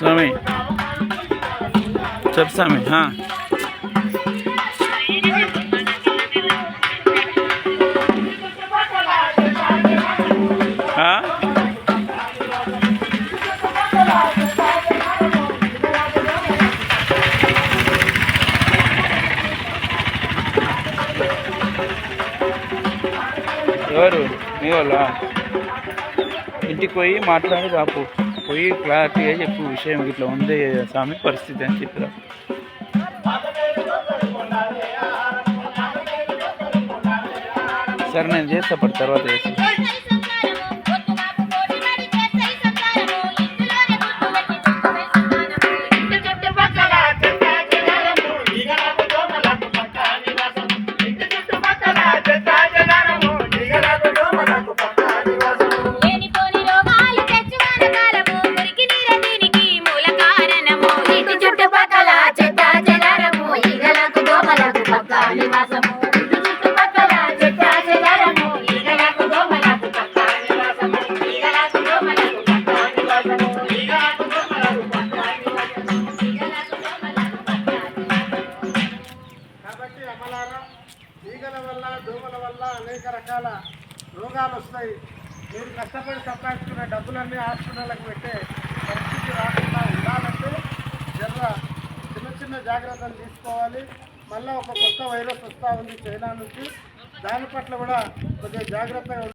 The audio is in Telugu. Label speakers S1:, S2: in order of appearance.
S1: స్వామి. చెప్పు స్వామి ఎవరు? మీ వాళ్ళ? ఇంటికి పోయి మాట్లాడి రాపు. పోయి క్లారిటీగా చెప్పు విషయం ఇట్లా ఉంది స్వామి పరిస్థితి అని చెప్పిరా. సరే నేను చేస్తా పడి తర్వాత చేస్తా.
S2: ఈగల వల్ల దోమల వల్ల అనేక రకాల రోగాలు వస్తాయి. మీరు కష్టపడి సంపాదించుకున్న డబ్బులన్నీ హాస్పిటళ్ళకు పెట్టే పరిస్థితి రాకుండా ఉండాలంటే జర్ర చిన్న చిన్న జాగ్రత్తలు తీసుకోవాలి. మళ్ళీ ఒక కొత్త వైరస్ వస్తూ ఉంది చైనా నుంచి. దాని పట్ల కూడా కొద్దిగా జాగ్రత్తగా